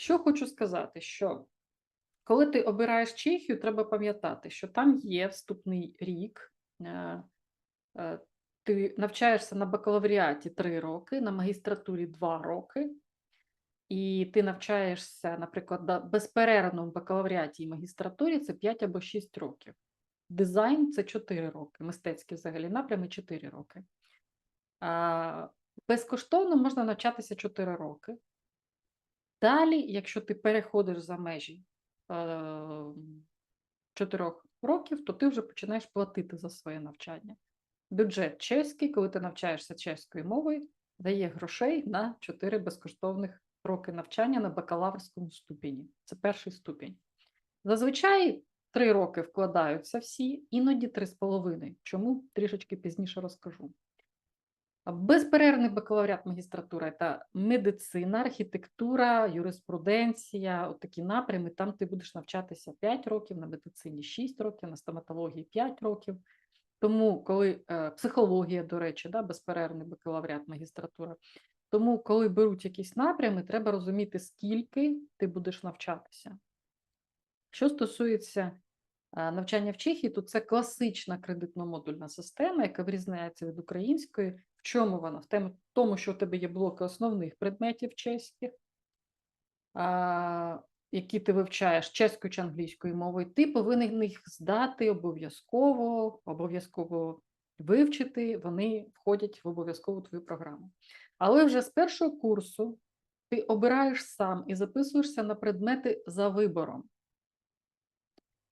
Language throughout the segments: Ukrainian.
Що хочу сказати, що коли ти обираєш Чехію, треба пам'ятати, що там є вступний рік. е, е, Ти навчаєшся на бакалавріаті 3 роки, на магістратурі 2 роки, і ти навчаєшся, наприклад, на безперервному бакалавріаті і магістратурі це 5 або 6 років. Дизайн це 4 роки, мистецькі взагалі напрями 4 роки. Безкоштовно можна навчатися 4 роки. Далі, якщо ти переходиш за межі е, років, то ти вже починаєш платити за своє навчання. Бюджет чеський, коли ти навчаєшся чеською мовою, дає грошей на 4 безкоштовних роки навчання на бакалаврському ступені. Це перший ступінь. Зазвичай 3 роки вкладаються всі, іноді 3,5. Чому трішечки пізніше розкажу. Безперервний бакалавріат магістратура це медицина, архітектура, юриспруденція, такі напрями. Там ти будеш навчатися 5 років, на медицині 6 років, на стоматології 5 років. Тому, коли е, психологія, до речі, да, безперервний бакалавріат магістратура. Тому, коли беруть якісь напрями, треба розуміти, скільки ти будеш навчатися. Що стосується навчання в Чехії, то це класична кредитно-модульна система, яка відрізняється від української. В чому вона? В тому, що у тебе є блоки основних предметів чеських, які ти вивчаєш чеською чи англійською мовою, ти повинен їх здати обов'язково, обов'язково вивчити, вони входять в обов'язкову твою програму. Але вже з першого курсу ти обираєш сам і записуєшся на предмети за вибором.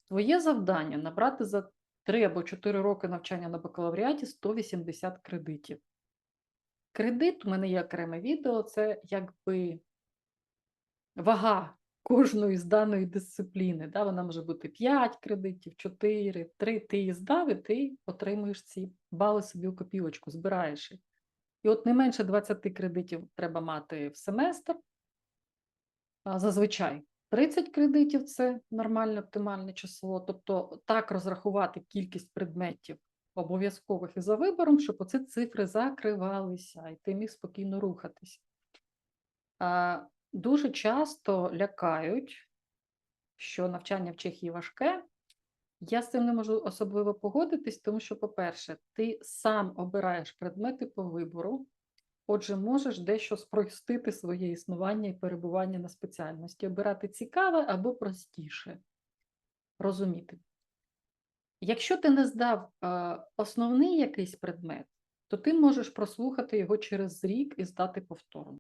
Твоє завдання набрати за 3 або 4 роки навчання на бакалавріаті 180 кредитів. Кредит, у мене є окреме відео, це якби вага кожної з даної дисципліни. Да? Вона може бути 5 кредитів, 4, 3. Ти її здав, і ти отримуєш ці бали собі у копілочку, збираєш їх. І от не менше 20 кредитів треба мати в семестр. Зазвичай 30 кредитів це нормальне оптимальне число. Тобто так розрахувати кількість предметів обов'язкових і за вибором, щоб оці цифри закривалися, і ти міг спокійно рухатись. Дуже часто лякають, що навчання в Чехії важке. Я з цим не можу особливо погодитись, тому що, по-перше, ти сам обираєш предмети по вибору, отже, можеш дещо спростити своє існування і перебування на спеціальності, обирати цікаве або простіше. Розуміти. Якщо ти не здав е, основний якийсь предмет, то ти можеш прослухати його через рік і здати повторно.